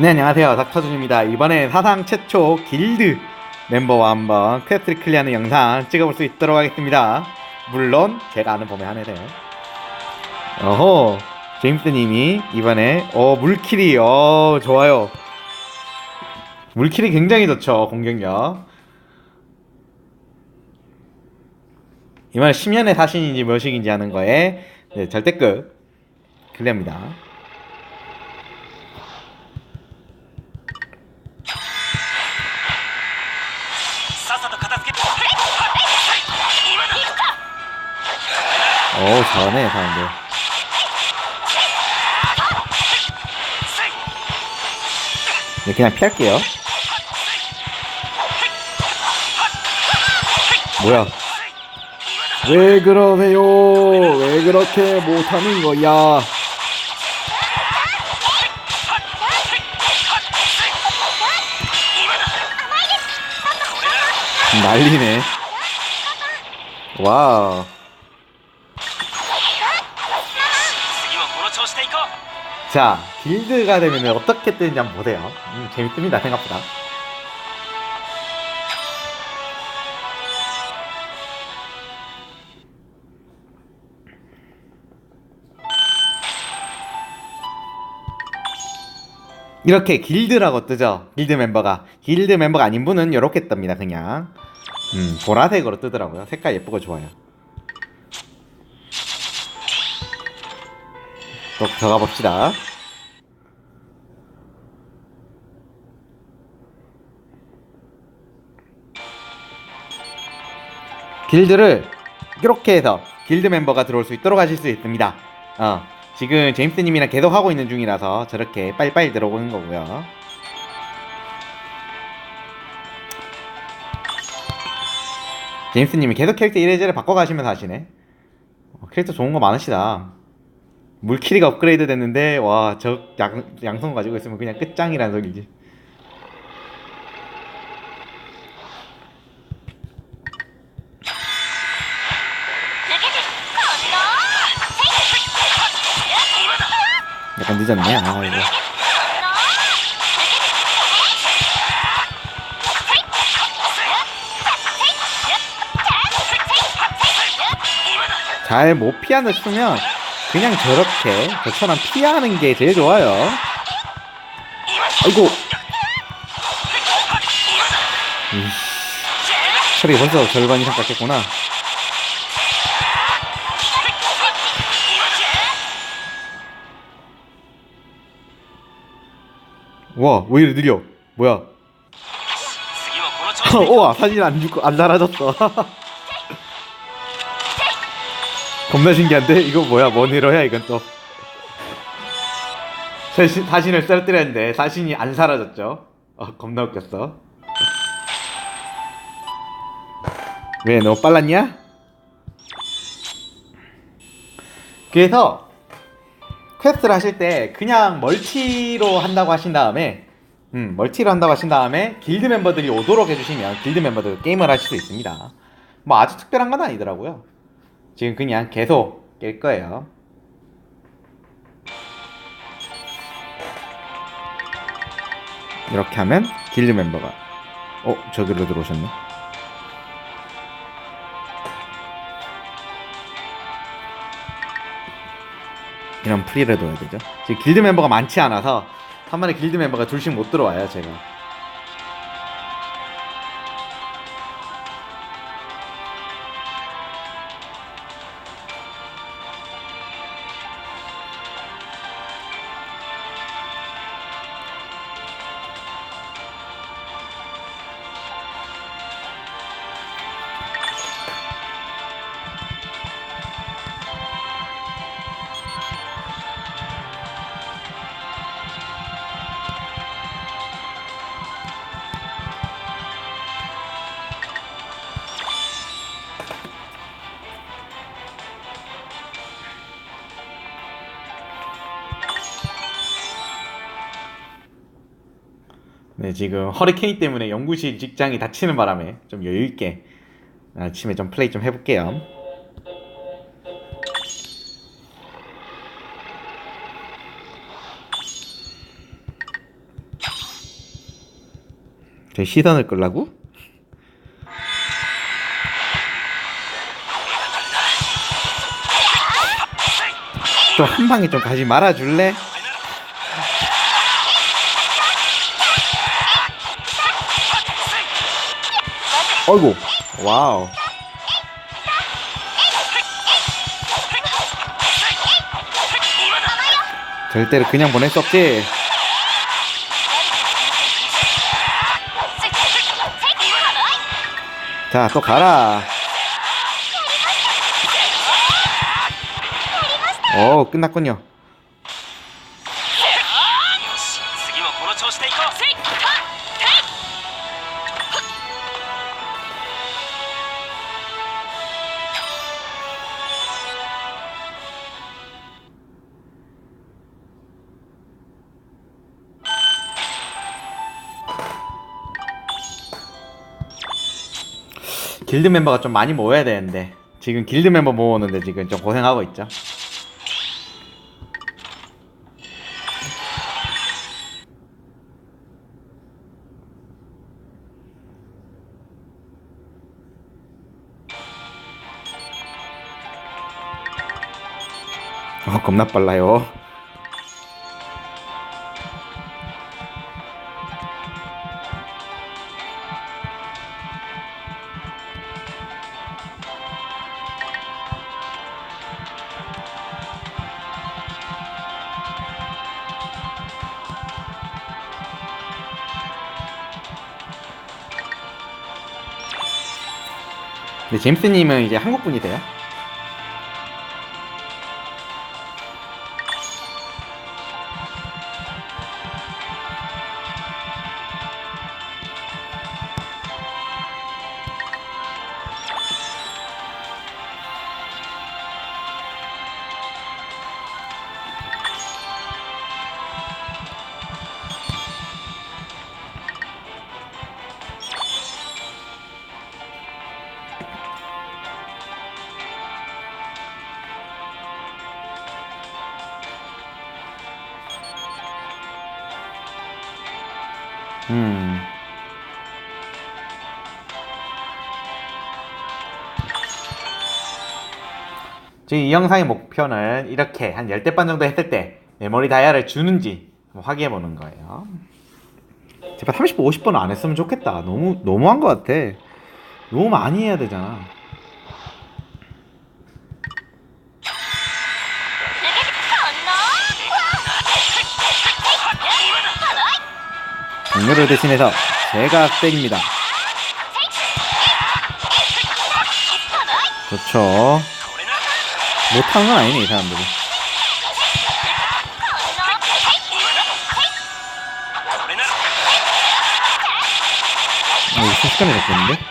네 안녕하세요. 닥터준입니다. 이번엔 사상 최초 길드 멤버와 한번 퀘스트를 클리어하는 영상 찍어볼 수 있도록 하겠습니다. 물론 제가 아는 범위 안에서요. 어호 제임스님이 이번에 어 물킬이 어 좋아요. 물킬이 굉장히 좋죠 공격력. 이번에 10년의 사신인지 몇식인지 하는 거에 네, 절대급 클리어입니다 어우 잘하네 사람들. 네, 그냥 피할게요. 뭐야? 왜 그러세요? 왜 그렇게 못하는 거야? 난리네. 와우 자, 길드가 되면 어떻게 뜨는지 한번 보세요. 음, 재밌습니다, 생각보다. 이렇게 길드라고 뜨죠. 길드 멤버가. 길드 멤버가 아닌 분은 이렇게 뜹니다, 그냥. 음, 보라색으로 뜨더라고요. 색깔 예쁘고 좋아요. 또 들어가 봅시다. 길드를 이렇게 해서 길드 멤버가 들어올 수 있도록 하실 수 있습니다. 어, 지금 제임스님이랑 계속 하고 있는 중이라서 저렇게 빨리빨리 들어오는 거고요. 제임스님이 계속 캐릭터 이래저래 바꿔가시면서 하시네. 어, 캐릭터 좋은 거 많으시다. 물키리가 업그레이드 됐는데 와 저 양성 가지고 있으면 그냥 끝장이라는 소리지. 약간 늦었네. 아 이거. 잘 못 피하는 싶으면 그냥 저렇게 저처럼 피하는 게 제일 좋아요. 아이고. 음. 처리 벌써 절반 이상 깎였구나. 와, 왜 이래 느려? 뭐야? 우와, 사진 안, 안 사라졌어. 겁나 신기한데? 이거 뭐야? 뭔 히로야 이건 또. 사신, 사신을 쓰러뜨렸는데 사신이 안 사라졌죠? 어, 겁나 웃겼어. 왜 너무 빨랐냐? 그래서 퀘스트를 하실 때 그냥 멀티로 한다고 하신 다음에 음, 멀티로 한다고 하신 다음에 길드 멤버들이 오도록 해주시면 길드 멤버들 게임을 하실 수 있습니다. 뭐 아주 특별한 건 아니더라고요. 지금 그냥 계속 깰 거예요. 이렇게 하면 길드 멤버가 어 저기로 들어오셨네. 이런 프리를 둬야 되죠. 지금 길드 멤버가 많지 않아서 한 번에 길드 멤버가 둘씩 못 들어와요 제가. 네, 지금 허리케인 때문에 연구실 직장이 닫히는 바람에 좀 여유 있게 아침에 좀 플레이 좀 해볼게요. 제 시선을 끌라고? 좀 한 방에 좀 가지 말아줄래? 어이구. 와우. 절대로 그냥 보낼 수 없지. 자 또 가라. 오 끝났군요 길드 멤버가 좀 많이 모여야 되는데 지금 길드 멤버 모으는데 지금 좀 고생하고 있죠. 어 겁나 빨라요 근데 제임스님은 이제 한국 분이세요? 음. 지금 이 영상의 목표는 이렇게 한 10대 반 정도 했을 때 메모리 다이아를 주는지 확인해 보는 거예요. 제발 30번, 50번은 안 했으면 좋겠다. 너무, 너무한 것 같아. 너무 많이 해야 되잖아. 동료를 대신해서 제가 때립니다. 그렇죠. 못한 건 아니네 이 사람들이. 아, 이거 순식간에 됐겠는데?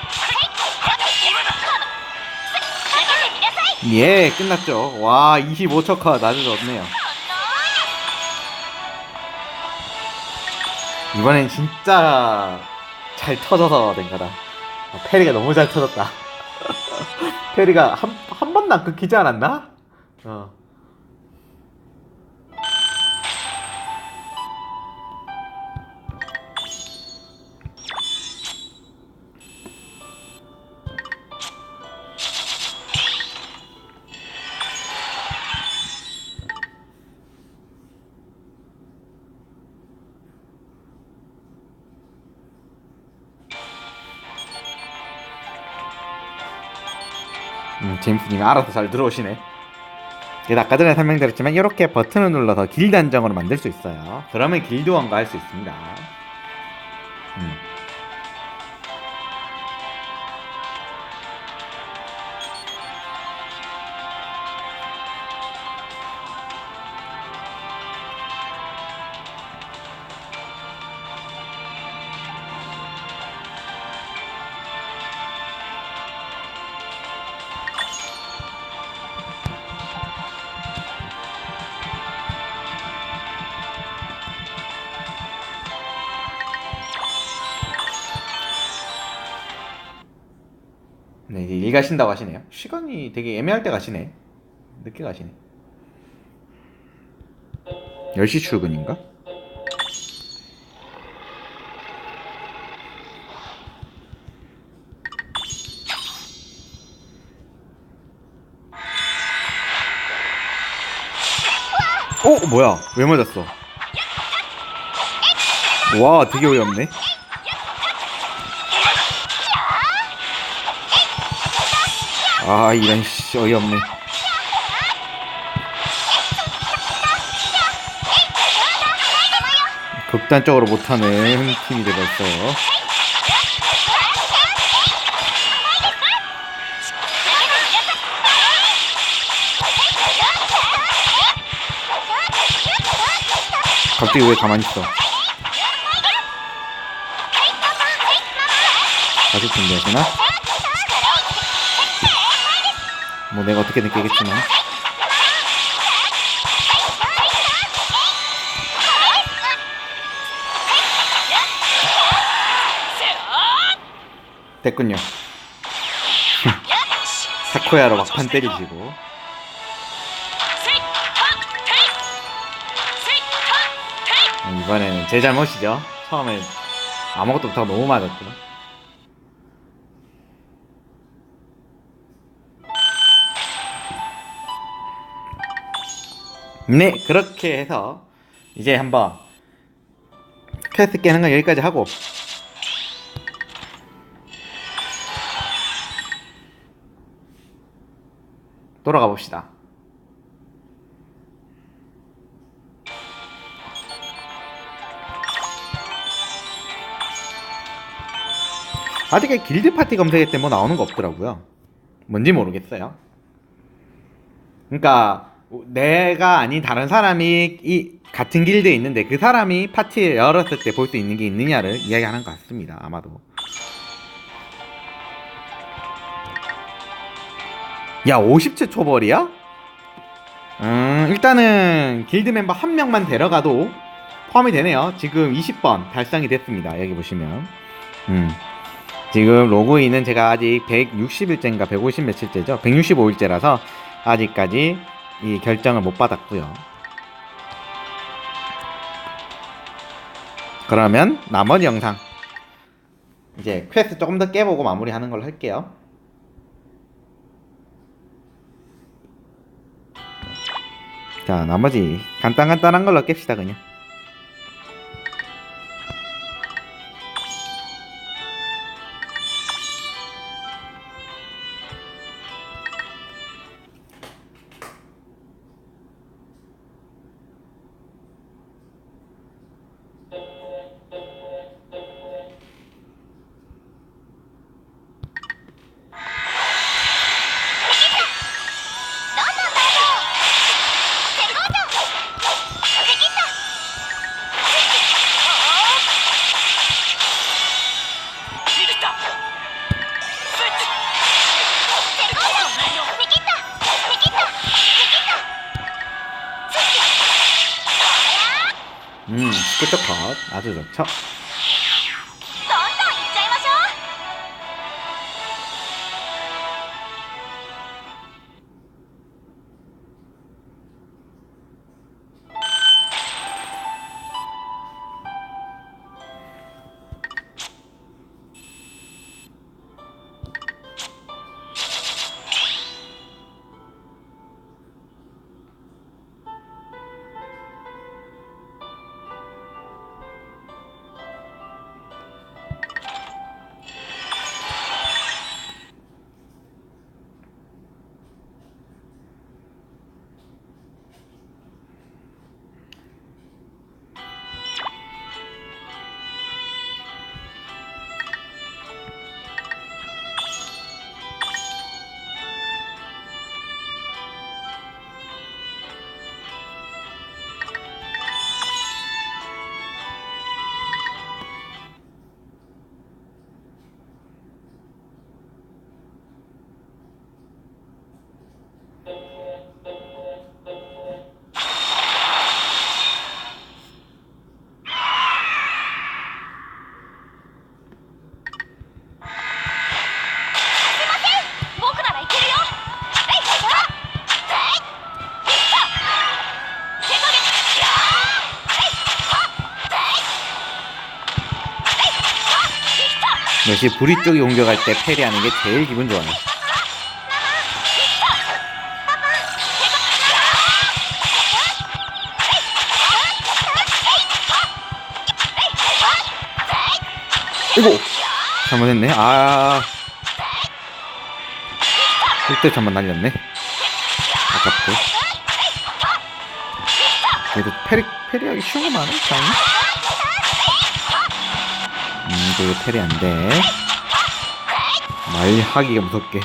예, 끝났죠. 와, 25초 컷 아주 좋네요. 이번엔 진짜 잘 터져서 된 거다. 아, 페리가 너무 잘 터졌다. 페리가 한, 한 번도 안 끊기지 않았나? 어. 제임스님이 알아서 잘 들어오시네. 아까 전에 설명드렸지만 이렇게 버튼을 눌러서 길드 한정으로 만들 수 있어요. 그러면 길드원과 할 수 있습니다. 음. 되게 일 가신다고 하시네요. 시간이 되게 애매할 때 가시네. 늦게 가시네. 10시 출근인가? 어? 뭐야? 왜 맞았어? 와 되게 어이없네 아 이런 씨 어이없네. 극단적으로 못하는 팀이 되었어요 갑자기 왜 가만히 있어? 다시 준비하시나? 뭐 내가 어떻게 느끼겠지만. 됐군요. 사코야로 막판 때리시고. 이번에는 제 잘못이죠. 처음에 아무것도 못하고 너무 맞았죠 네 그렇게 해서 이제 한번 퀘스트 깨는 건 여기까지 하고. 돌아가 봅시다. 아직 길드 파티 검색할 때뭐 나오는 거 없더라고요. 뭔지 모르겠어요. 그러니까 내가 아닌 다른 사람이 이 같은 길드에 있는데 그 사람이 파티를 열었을 때 볼 수 있는 게 있느냐를 이야기하는 것 같습니다. 아마도. 야, 50채 초벌이야? 음, 일단은 길드 멤버 한 명만 데려가도 포함이 되네요. 지금 20번 달성이 됐습니다. 여기 보시면. 음. 지금 로그인은 제가 아직 160일째인가 150 며칠째죠? 165일째라서 아직까지 이 결정을 못 받았고요. 그러면 나머지 영상 이제 퀘스트 조금 더 깨보고 마무리하는 걸로 할게요. 자, 나머지 간단간단한 걸로 깹시다 그냥. 음, 컷 아주 좋죠. 역시 브리 쪽이 공격할 때 패리하는 게 제일 기분 좋아요. 이거 잘못했네. 아. 그때 잠만 날렸네. 아깝고. 그래도 페리 페리하기 쉬운 거 많아. 다행히. 음, 그리고 페리 안 돼. 말하기가 무섭게.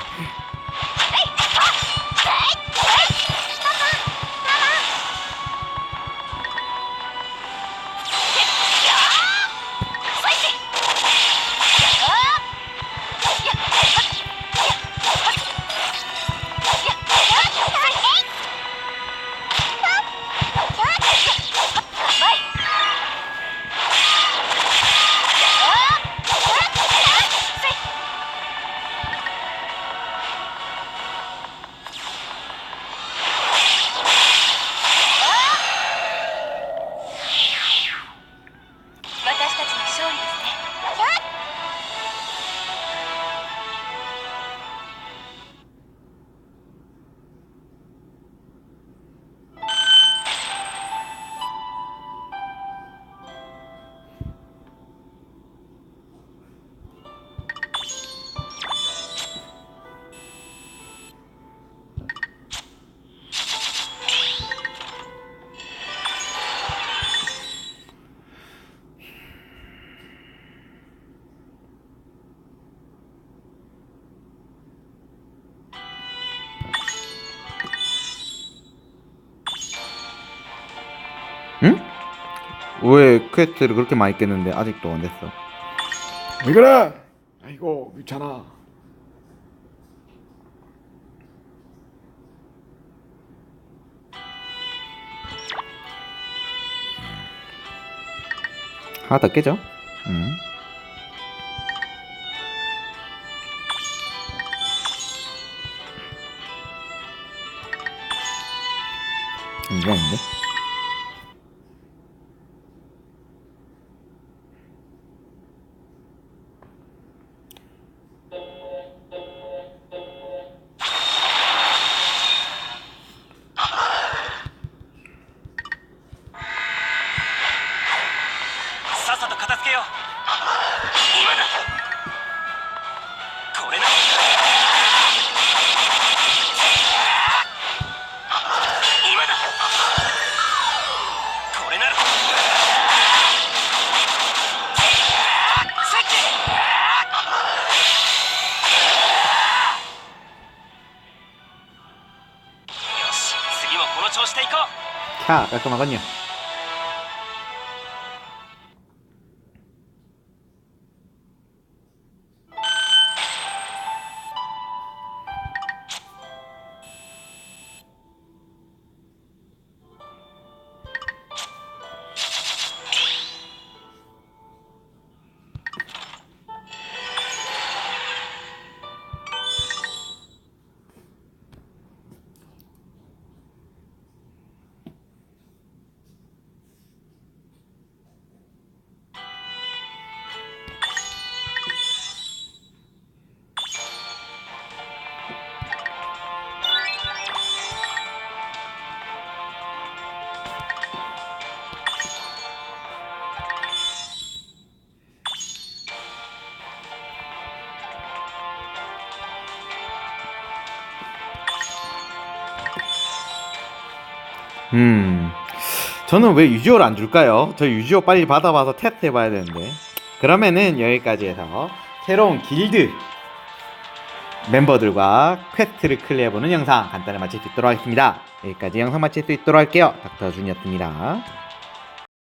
왜 퀘스트를 그렇게 많이 깼는데 아직도 안 됐어? 왜 그래? 아이고 귀찮아. 하나 더 깨져? 응. 이거 아닌데? う캬 깔끔하군요 음. 저는 왜 유지호를 안 줄까요? 저 유지호 빨리 받아봐서 테스트 해봐야 되는데. 그러면은 여기까지 해서 새로운 길드 멤버들과 퀘스트를 클리어해보는 영상 간단히 마칠 수 있도록 하겠습니다. 여기까지 영상 마칠 수 있도록 할게요. 닥터 준이었습니다